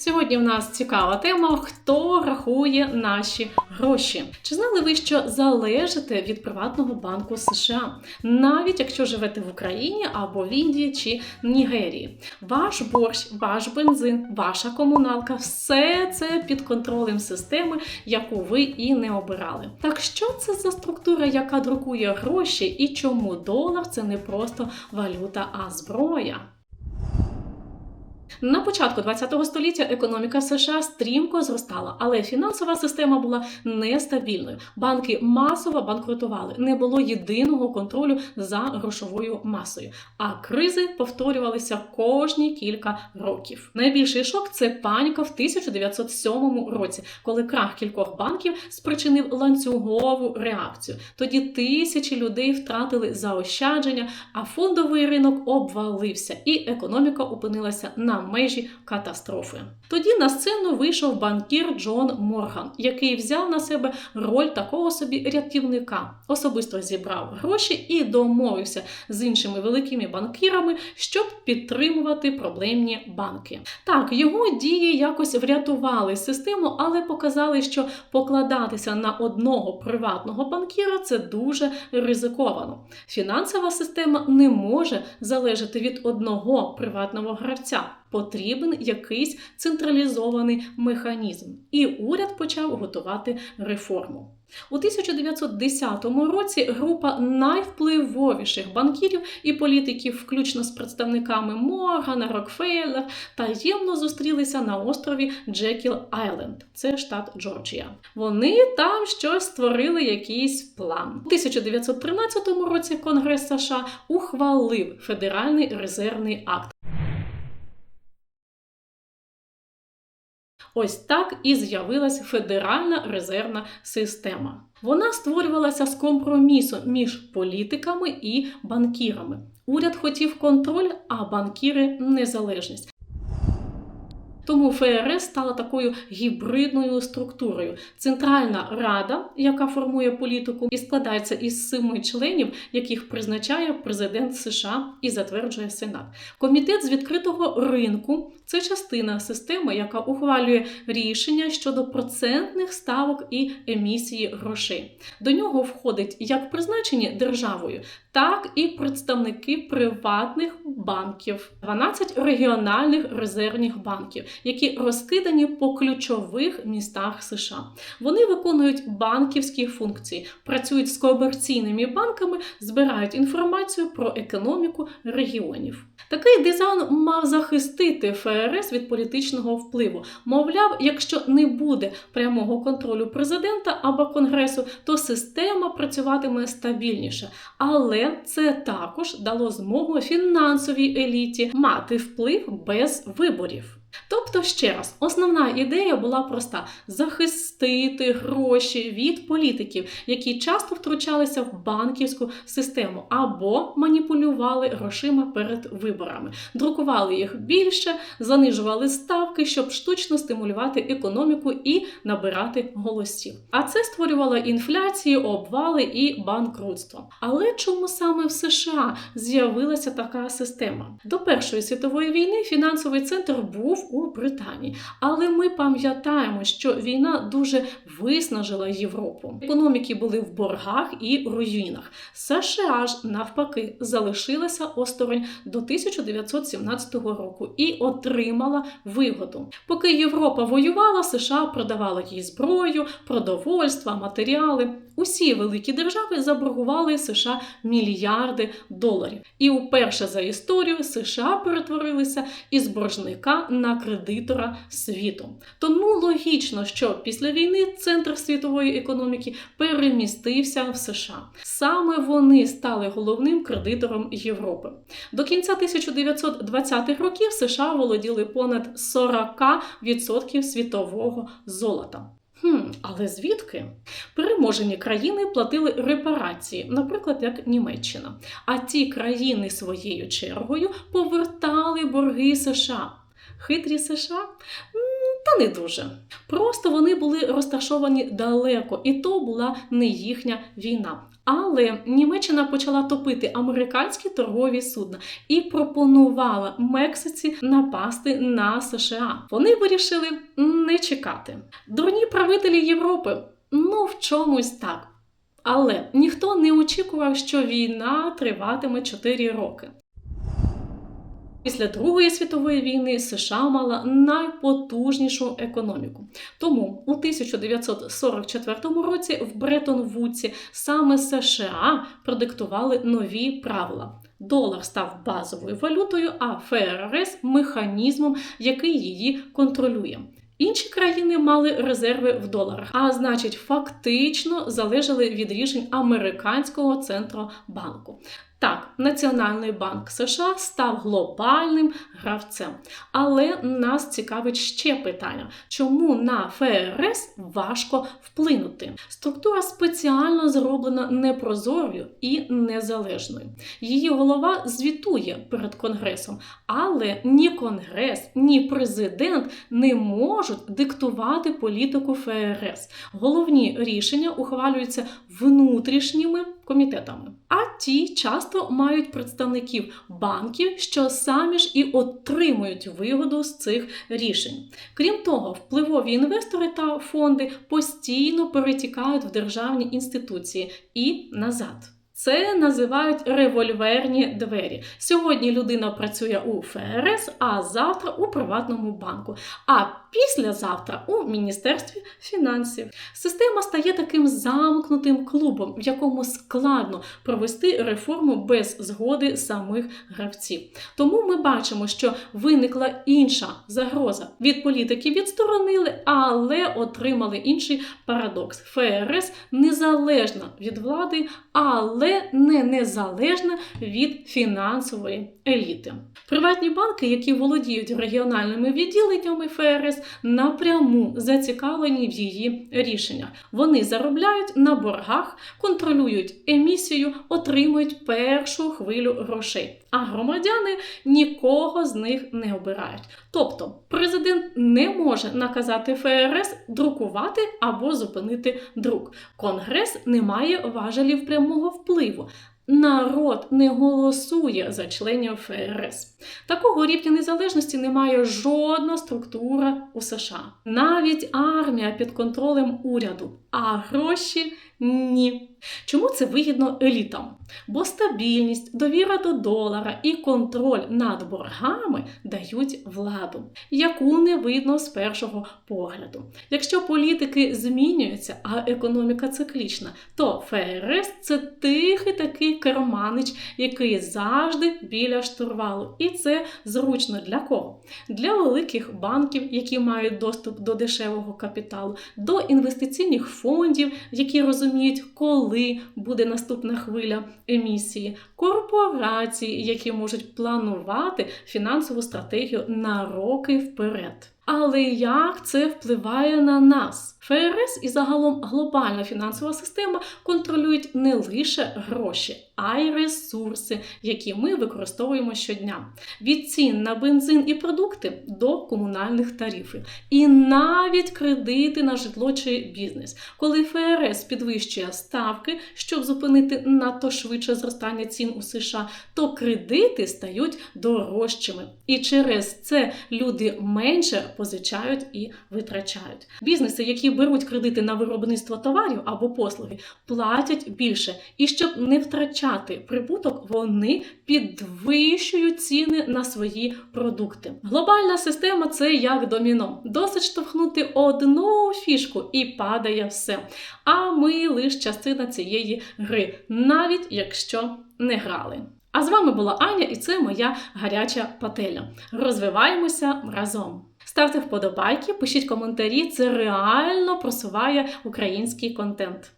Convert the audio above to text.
Сьогодні в нас цікава тема: хто рахує наші гроші? Чи знали ви, що залежите від приватного банку США, навіть якщо живете в Україні або в Індії чи Нігерії? Ваш борщ, ваш бензин, ваша комуналка все це під контролем системи, яку ви і не обирали. Так що це за структура, яка друкує гроші, і чому долар це не просто валюта, а зброя? На початку ХХ століття економіка США стрімко зростала, але фінансова система була нестабільною. Банки масово банкрутували, не було єдиного контролю за грошовою масою. А кризи повторювалися кожні кілька років. Найбільший шок це паніка в 1907 році, коли крах кількох банків спричинив ланцюгову реакцію. Тоді тисячі людей втратили заощадження, а фондовий ринок обвалився, і економіка опинилася на межі катастрофи. Тоді на сцену вийшов банкір Джон Морган, який взяв на себе роль такого собі рятівника, особисто зібрав гроші і домовився з іншими великими банкірами, щоб підтримувати проблемні банки. Так, його дії якось врятували систему, але показали, що покладатися на одного приватного банкіра це дуже ризиковано. Фінансова система не може залежати від одного приватного гравця потрібен якийсь централізований механізм, і уряд почав готувати реформу. У 1910 році група найвпливовіших банкірів і політиків, включно з представниками Моргана, Рокфеллер, таємно зустрілися на острові Джекіл Айленд, це штат Джорджія. Вони там щось створили якийсь план. У 1913 році Конгрес США ухвалив Федеральний резервний акт. Ось так і з'явилась Федеральна резервна система. Вона створювалася з компромісу між політиками і банкірами. Уряд хотів контроль, а банкіри незалежність. Тому ФРС стала такою гібридною структурою. Центральна рада, яка формує політику, і складається із семи членів, яких призначає президент США і затверджує Сенат. Комітет з відкритого ринку це частина системи, яка ухвалює рішення щодо процентних ставок і емісії грошей. До нього входить як призначені державою, так і представники приватних банків, 12 регіональних резервних банків, які розкидані по ключових містах США. Вони виконують банківські функції, працюють з комерційними банками, збирають інформацію про економіку регіонів. Такий дизайн мав захистити ФРС від політичного впливу. Мовляв, якщо не буде прямого контролю президента або конгресу, то система працюватиме стабільніше. Але це також дало змогу фінансовій еліті мати вплив без виборів. Тобто, ще раз, основна ідея була проста: захистити гроші від політиків, які часто втручалися в банківську систему або маніпулювали грошима перед виборами, друкували їх більше, занижували ставки, щоб штучно стимулювати економіку і набирати голосів. А це створювало інфляцію, обвали і банкрутство. Але чому саме в США з'явилася така система? До Першої світової війни фінансовий центр був у Британії. Але ми пам'ятаємо, що війна дуже виснажила Європу. Економіки були в боргах і руїнах. США ж навпаки залишилася осторонь до 1917 року і отримала вигоду. Поки Європа воювала, США продавала їй зброю, продовольства, матеріали. Усі великі держави заборгували США мільярди доларів. І уперше за історію США перетворилися із боржника на кредитора світу. Тому логічно, що після війни центр світової економіки перемістився в США. Саме вони стали головним кредитором Європи. До кінця 1920-х років США володіли понад 40% світового золота. Хм, але звідки? Переможені країни платили репарації, наприклад, як Німеччина. А ті країни своєю чергою повертали борги США. Хитрі США? Та не дуже. Просто вони були розташовані далеко, і то була не їхня війна. Але Німеччина почала топити американські торгові судна і пропонувала Мексиці напасти на США. Вони вирішили не чекати. Дурні правителі Європи, ну в чомусь так. Але ніхто не очікував, що війна триватиме 4 роки. Після Другої світової війни США мала найпотужнішу економіку. Тому у 1944 році в Бреттон-Вудсі саме США продиктували нові правила. Долар став базовою валютою, а ФРС механізмом, який її контролює. Інші країни мали резерви в доларах, а значить, фактично залежали від рішень американського центробанку. Так, Національний банк США став глобальним гравцем. Але нас цікавить ще питання, чому на ФРС важко вплинути? Структура спеціально зроблена непрозорою і незалежною. Її голова звітує перед Конгресом, але ні Конгрес, ні президент не можуть диктувати політику ФРС. Головні рішення ухвалюються внутрішніми комітетами. А ті часто мають представників банків, що самі ж і отримують вигоду з цих рішень. Крім того, впливові інвестори та фонди постійно перетікають в державні інституції і назад. Це називають револьверні двері. Сьогодні людина працює у ФРС, а завтра у приватному банку. А післязавтра у Міністерстві фінансів. Система стає таким замкнутим клубом, в якому складно провести реформу без згоди самих гравців. Тому ми бачимо, що виникла інша загроза. Від політики відсторонили, але отримали інший парадокс. ФРС незалежна від влади, але не незалежна від фінансової еліти. Приватні банки, які володіють регіональними відділеннями ФРС, напряму зацікавлені в її рішеннях. Вони заробляють на боргах, контролюють емісію, отримують першу хвилю грошей. А громадяни нікого з них не обирають. Тобто президент не може наказати ФРС друкувати або зупинити друк. Конгрес не має важелів прямого впливу. Народ не голосує за членів ФРС. Такого рівня незалежності не має жодна структура у США. Навіть армія під контролем уряду, а гроші ні. Чому це вигідно елітам? Бо стабільність, довіра до долара і контроль над боргами дають владу, яку не видно з першого погляду. Якщо політики змінюються, а економіка циклічна, то ФРС це тихий такий керманич, який завжди біля штурвалу. І це зручно для кого? Для великих банків, які мають доступ до дешевого капіталу, до інвестиційних фондів, які розуміють, коли буде наступна хвиля емісії, корпорації, які можуть планувати фінансову стратегію на роки вперед. Але як це впливає на нас? ФРС і загалом глобальна фінансова система контролюють не лише гроші, а й ресурси, які ми використовуємо щодня: від цін на бензин і продукти до комунальних тарифів, і навіть кредити на житло чи бізнес. Коли ФРС підвищує ставки, щоб зупинити надто швидше зростання цін у США, то кредити стають дорожчими. І через це люди менше позичають і витрачають. Бізнеси, які беруть кредити на виробництво товарів або послуги, платять більше. І щоб не втрачати прибуток, вони підвищують ціни на свої продукти. Глобальна система це як доміно. Досить штовхнути одну фішку і падає все. А ми лише частина цієї гри, навіть якщо не грали. А з вами була Аня, і це моя гаряча пателя. Розвиваємося разом. Ставте вподобайки, пишіть коментарі, це реально просуває український контент.